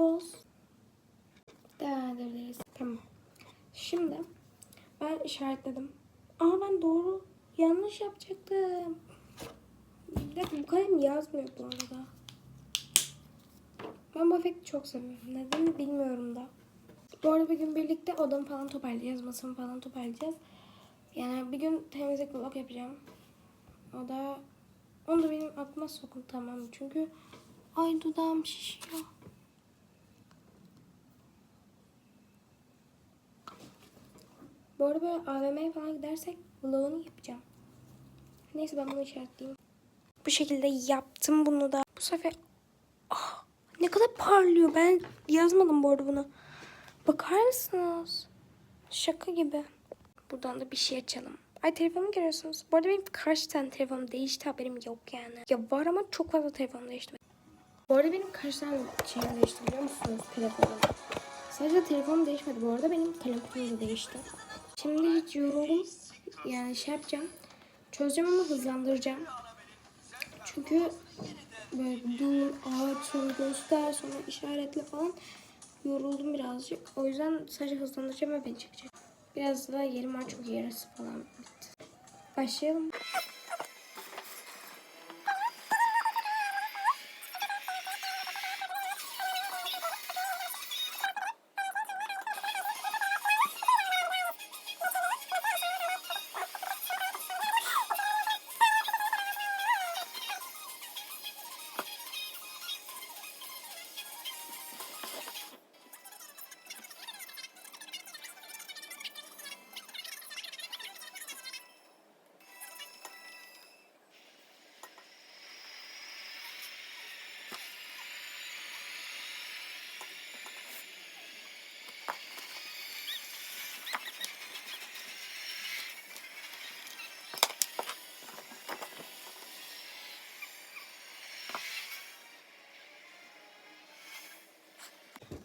Poz. Devam. Tamam. Şimdi ben işaretledim. Ama ben doğru yanlış yapacaktım. Bir bu kalem yazmıyor bu arada. Ben bu efekti çok seviyorum. Neden bilmiyorum da. Bu arada bir gün birlikte odamı falan toparlayacağız. Masamı falan toparlayacağız. Yani bir gün temizlik vlog yapacağım. O da onu da benim aklıma sokun tamam? Çünkü ay dudağım şişiyor. Bu arada böyle AVM'ye falan gidersek vlogunu yapacağım. Neyse ben bunu işaretleyeyim. Bu şekilde yaptım bunu da. Bu sefer Ah, ne kadar parlıyor. Ben yazmadım bu arada bunu. Bakar mısınız? Şaka gibi. Buradan da bir şey açalım. Ay telefonumu görüyorsunuz. Bu arada benim kaç tane telefonum değişti haberim yok yani. Ya var ama çok fazla telefonum değişti. Bu arada benim kaç tane şeyim değişti biliyor musunuz telefonum? Sadece telefonum değişmedi. Bu arada benim kalem kutum da değişti. Şimdi hiç yoruldum. Yani şey yapacağım. Çözeceğim ama hızlandıracağım. Çünkü böyle dur, aç, sonra göster, sonra işaretle falan yoruldum birazcık. O yüzden sadece hızlandıracağım ve beni çekecek. Biraz da yerim var çünkü yarısı falan bitti. Başlayalım.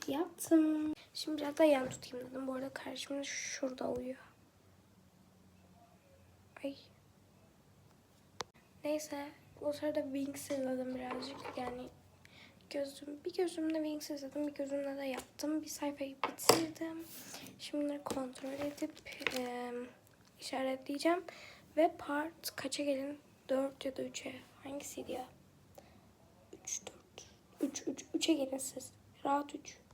Yaptım. Şimdi biraz da yan tutayım dedim. Bu arada kardeşim de şurada uyuyor. Ay. Neyse. O sırada Wings izledim birazcık. Yani gözüm, bir gözümle Wings izledim. Bir gözümle de yaptım. Bir sayfayı bitirdim. Şimdi kontrol edip e, işaretleyeceğim. Ve part kaça gelin? 4 ya da 3'e. Hangisiydi ya? 3, 4. 3, 3, 3'e gelin siz. Rahat 3.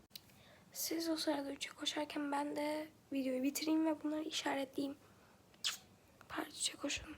Siz o sırada 3'e koşarken ben de videoyu bitireyim ve bunları işaretleyeyim. Part 3'e koşun.